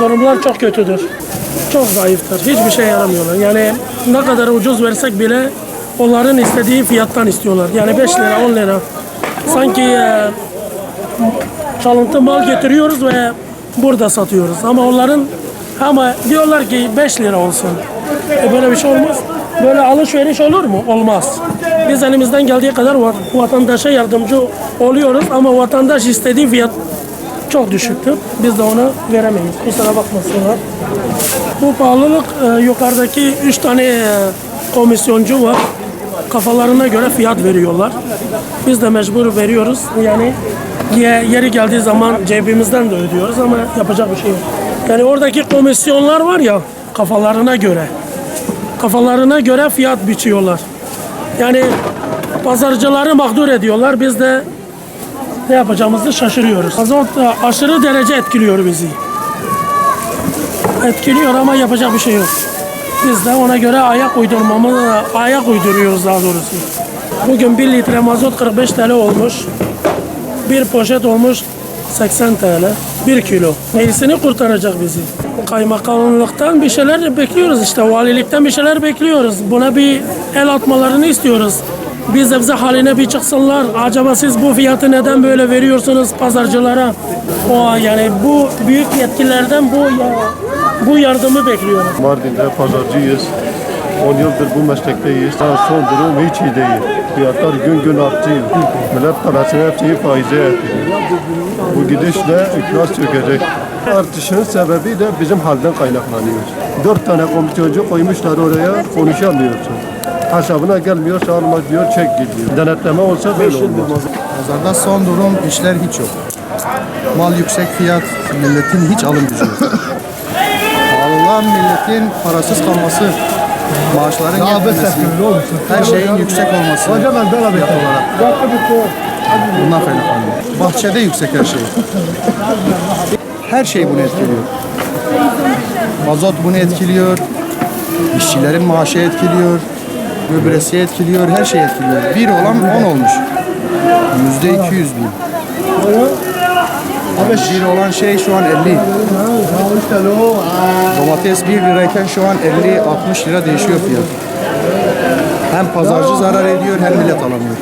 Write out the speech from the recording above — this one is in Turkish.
durumlar çok kötüdür. Çok zayıftır. Hiçbir şey yaramıyorlar. Yani ne kadar ucuz versek bile onların istediği fiyattan istiyorlar. Yani 5 lira 10 lira. Sanki e, çalıntı mal getiriyoruz ve burada satıyoruz. Ama onların ama diyorlar ki 5 lira olsun. E böyle bir şey olmaz. Böyle alışveriş olur mu? Olmaz. Biz elimizden geldiği kadar va- vatandaşa yardımcı oluyoruz ama vatandaş istediği fiyat çok düşüktü. Biz de onu veremeyiz. Kusura bakmasınlar. Bu pahalılık e, yukarıdaki 3 tane e, komisyoncu var. Kafalarına göre fiyat veriyorlar. Biz de mecbur veriyoruz. Yani ye- yeri geldiği zaman cebimizden de ödüyoruz ama yapacak bir şey yok. Yani oradaki komisyonlar var ya kafalarına göre. Kafalarına göre fiyat biçiyorlar. Yani pazarcıları mağdur ediyorlar. Biz de ne yapacağımızı şaşırıyoruz. Azot aşırı derece etkiliyor bizi. Etkiliyor ama yapacak bir şey yok. Biz de ona göre ayak uydurmamı ayak uyduruyoruz daha doğrusu. Bugün 1 litre mazot 45 TL olmuş. Bir poşet olmuş 80 TL. 1 kilo. Neyisini kurtaracak bizi? Kaymakamlıktan bir şeyler bekliyoruz işte. Valilikten bir şeyler bekliyoruz. Buna bir el atmalarını istiyoruz. Biz de bize haline bir çıksınlar. Acaba siz bu fiyatı neden böyle veriyorsunuz pazarcılara? O yani bu büyük yetkililerden bu ya- bu yardımı bekliyoruz. Mardin'de pazarcıyız. 10 yıldır bu meslekteyiz. Daha son durum hiç iyi değil. Fiyatlar gün gün artıyor. Millet parasını hepsini faize yatırıyor. Bu gidişle iflas çökecek. Artışın sebebi de bizim halden kaynaklanıyor. Dört tane komisyoncu koymuşlar oraya konuşamıyorsun. Hesabına gelmiyor, sağlama diyor, çek gidiyor. Denetleme olsa böyle olmaz. Pazarda son durum işler hiç yok. Mal yüksek fiyat, milletin hiç alım gücü yok. Milletin parasız kalması, maaşların yetmemesi, her şeyin yüksek olması fiyat olarak. Bundan kaynaklanıyor. Bahçede yüksek her şey. Her şey bunu etkiliyor. Mazot bunu etkiliyor. İşçilerin maaşı etkiliyor. Gübresi etkiliyor. Her şey etkiliyor. Bir olan on olmuş. Yüzde iki yüz bin. Bir olan şey şu an 50. Domates 1 lirayken şu an 50-60 lira değişiyor fiyat. Hem pazarcı zarar ediyor hem millet alamıyor.